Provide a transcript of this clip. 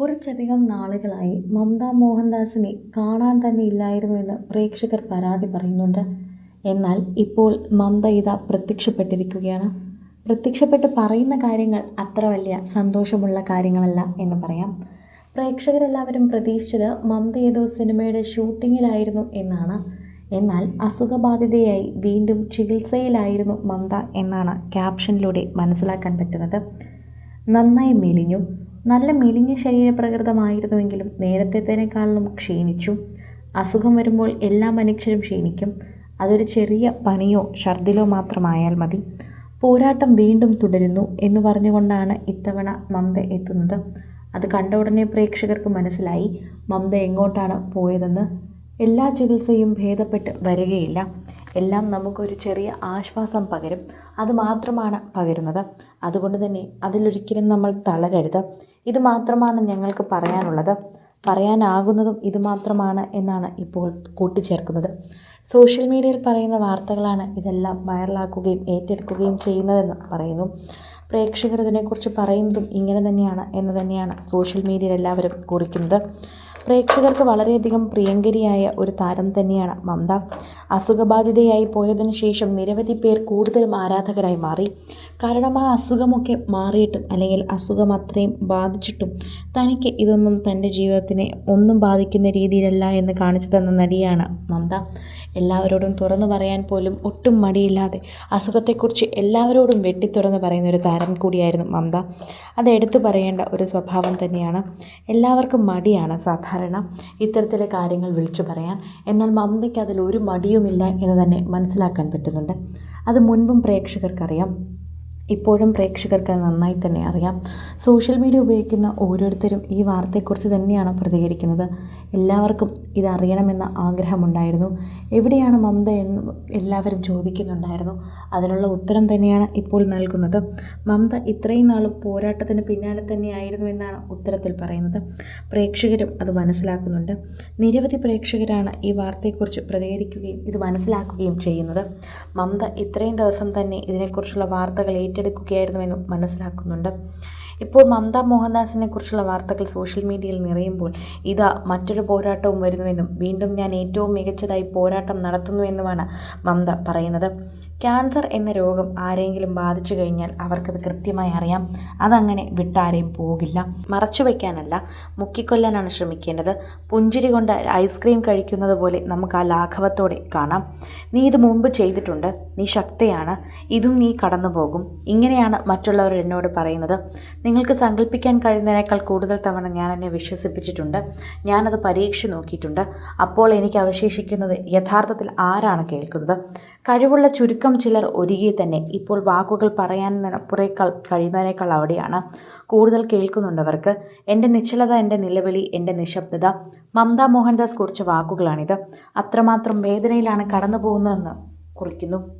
കുറച്ചധികം നാളുകളായി മമത മോഹൻദാസിനെ കാണാൻ തന്നെ ഇല്ലായിരുന്നുവെന്ന് പ്രേക്ഷകർ പരാതി പറയുന്നുണ്ട്. എന്നാൽ ഇപ്പോൾ മമത ഇത പ്രത്യക്ഷപ്പെട്ടിരിക്കുകയാണ്. പ്രത്യക്ഷപ്പെട്ട് പറയുന്ന കാര്യങ്ങൾ അത്ര വലിയ സന്തോഷമുള്ള കാര്യങ്ങളല്ല എന്ന് പറയാം. പ്രേക്ഷകരെല്ലാവരും പ്രതീക്ഷിച്ചത് മമത ഏതോ സിനിമയുടെ ഷൂട്ടിങ്ങിലായിരുന്നു എന്നാണ്. എന്നാൽ അസുഖബാധിതയായി വീണ്ടും ചികിത്സയിലായിരുന്നു മമത എന്നാണ് ക്യാപ്ഷനിലൂടെ മനസ്സിലാക്കാൻ പറ്റുന്നത്. നന്നായി മെലിഞ്ഞു. നല്ല മെലിഞ്ഞ ശരീരപ്രകൃതമായിരുന്നുവെങ്കിലും നേരത്തേതിനേക്കാളും ക്ഷീണിച്ചു. അസുഖം വരുമ്പോൾ എല്ലാ മനുഷ്യരും ക്ഷീണിക്കും. അതൊരു ചെറിയ പനിയോ ഛർദിലോ മാത്രമായാൽ മതി. പോരാട്ടം വീണ്ടും തുടരുന്നു എന്ന് പറഞ്ഞുകൊണ്ടാണ് ഇത്തവണ മമത എത്തുന്നത്. അത് കണ്ട ഉടനെ പ്രേക്ഷകർക്ക് മനസ്സിലായി. മമത എങ്ങോട്ടാണ് പോയതെന്ന്. എല്ലാ ചികിത്സയും ഭേദപ്പെട്ട് വരികയില്ല. എല്ലാം നമുക്കൊരു ചെറിയ ആശ്വാസം പകരും. അത് മാത്രമാണ് പകരുന്നത്. അതുകൊണ്ട് തന്നെ അതിലൊരിക്കലും നമ്മൾ തളരരുത്. ഇത് മാത്രമാണ് ഞങ്ങൾക്ക് പറയാനുള്ളത്. പറയാനാകുന്നതും ഇത് മാത്രമാണ് എന്നാണ് ഇപ്പോൾ കൂട്ടിച്ചേർക്കുന്നത്. സോഷ്യൽ മീഡിയയിൽ പറയുന്ന വാർത്തകളാണ് ഇതെല്ലാം വൈറലാക്കുകയും ഏറ്റെടുക്കുകയും ചെയ്യുന്നതെന്ന് പറയുന്നു. പ്രേക്ഷകർ ഇതിനെക്കുറിച്ച് പറയുന്നതും ഇങ്ങനെ തന്നെയാണ് എന്ന് തന്നെയാണ് സോഷ്യൽ മീഡിയയിൽ എല്ലാവരും കുറിക്കുന്നത്. പ്രേക്ഷകർക്ക് വളരെയധികം പ്രിയങ്കരിയായ ഒരു താരം തന്നെയാണ് മമത. അസുഖബാധിതയായി പോയതിനു ശേഷം നിരവധി പേർ കൂടുതലും ആരാധകരായി മാറി. കാരണം ആ അസുഖമൊക്കെ മാറിയിട്ടും അല്ലെങ്കിൽ അസുഖം അത്രയും ബാധിച്ചിട്ടും തനിക്ക് ഇതൊന്നും തന്റെ ജീവിതത്തിനെ ഒന്നും ബാധിക്കുന്ന രീതിയിലല്ല എന്ന് കാണിച്ചു തന്ന നടിയാണ് മമത. എല്ലാവരോടും തുറന്നു പറയാൻ പോലും ഒട്ടും മടിയില്ലാതെ അസുഖത്തെക്കുറിച്ച് എല്ലാവരോടും വെട്ടിത്തുറന്ന് പറയുന്ന ഒരു താരം കൂടിയായിരുന്നു മമത. അത് എടുത്തു പറയേണ്ട ഒരു സ്വഭാവം തന്നെയാണ്. എല്ലാവർക്കും മടിയാണ് സാധാരണ ഇത്തരത്തിലെ കാര്യങ്ങൾ വിളിച്ചു പറയാൻ. എന്നാൽ മമതയ്ക്ക് അതിൽ ഒരു മടിയുമില്ല എന്ന് തന്നെ മനസ്സിലാക്കാൻ പറ്റുന്നുണ്ട്. അത് മുൻപും പ്രേക്ഷകർക്കറിയാം. ഇപ്പോഴും പ്രേക്ഷകർക്ക് നന്നായി തന്നെ അറിയാം. സോഷ്യൽ മീഡിയ ഉപയോഗിക്കുന്ന ഓരോരുത്തരും ഈ വാർത്തയെക്കുറിച്ച് തന്നെയാണ് പ്രതികരിക്കുന്നത്. എല്ലാവർക്കും ഇതറിയണമെന്ന ആഗ്രഹമുണ്ടായിരുന്നു. എവിടെയാണ് മമത എന്ന് എല്ലാവരും ചോദിക്കുന്നുണ്ടായിരുന്നു. അതിനുള്ള ഉത്തരം തന്നെയാണ് ഇപ്പോൾ നൽകുന്നത്. മമത ഇത്രയും നാളും പോരാട്ടത്തിന് പിന്നാലെ തന്നെയായിരുന്നു എന്നാണ് ഉത്തരത്തിൽ പറയുന്നത്. പ്രേക്ഷകരും അത് മനസ്സിലാക്കുന്നുണ്ട്. നിരവധി പ്രേക്ഷകരാണ് ഈ വാർത്തയെക്കുറിച്ച് പ്രതികരിക്കുകയും ഇത് മനസ്സിലാക്കുകയും ചെയ്യുന്നത്. മമത ഇത്രയും ദിവസം തന്നെ ഇതിനെക്കുറിച്ചുള്ള വാർത്തകൾ ഏറ്റെടുക്കുകയായിരുന്നുവെന്നും മനസ്സിലാക്കുന്നുണ്ട്. ഇപ്പോൾ മമത മോഹൻദാസിനെ കുറിച്ചുള്ള വാർത്തകൾ സോഷ്യൽ മീഡിയയിൽ നിറയുമ്പോൾ ഇതാ മറ്റൊരു പോരാട്ടവും വരുന്നുവെന്നും വീണ്ടും ഞാൻ ഏറ്റവും മികച്ചതായി പോരാട്ടം നടത്തുന്നുവെന്നുമാണ് മമത പറയുന്നത്. ക്യാൻസർ എന്ന രോഗം ആരെങ്കിലും ബാധിച്ചു കഴിഞ്ഞാൽ അവർക്കത് കൃത്യമായി അറിയാം. അതങ്ങനെ വിട്ടാരെയും പോകില്ല. മറച്ചു വയ്ക്കാനല്ല മുക്കിക്കൊല്ലാനാണ് ശ്രമിക്കേണ്ടത്. പുഞ്ചിരി കൊണ്ട് ഐസ്ക്രീം കഴിക്കുന്നത് പോലെ നമുക്ക് ആ ലാഘവത്തോടെ കാണാം. നീ ഇത് മുമ്പ് ചെയ്തിട്ടുണ്ട്. നീ ശക്തയാണ്. ഇതും നീ കടന്നു പോകും ഇങ്ങനെയാണ് മറ്റുള്ളവർ എന്നോട് പറയുന്നത്. നിങ്ങൾക്ക് സങ്കല്പിക്കാൻ കഴിയുന്നതിനേക്കാൾ കൂടുതൽ തവണ ഞാൻ എന്നെ വിശ്വസിപ്പിച്ചിട്ടുണ്ട്. ഞാനത് പരീക്ഷിച്ച് നോക്കിയിട്ടുണ്ട്. അപ്പോൾ എനിക്ക് അവശേഷിക്കുന്നത് യഥാർത്ഥത്തിൽ ആരാണ് കേൾക്കുന്നത്? കഴിവുള്ള ചുരുക്കം ചിലർ ഒരുകി തന്നെ ഇപ്പോൾ വാക്കുകൾ പറയാൻ പറയാനപ്പുറേക്കാൾ കഴിയുന്നതിനേക്കാൾ അവിടെയാണ്. കൂടുതൽ കേൾക്കുന്നുണ്ടവർക്ക്. എന്റെ നിശ്ചലത എന്റെ നിലവിളി എന്റെ നിശബ്ദത. മമത മോഹൻദാസ് കുറിച്ച വാക്കുകളാണിത്. അത്രമാത്രം വേദനയിലാണ് കടന്നു പോകുന്നതെന്ന് കുറിക്കുന്നു.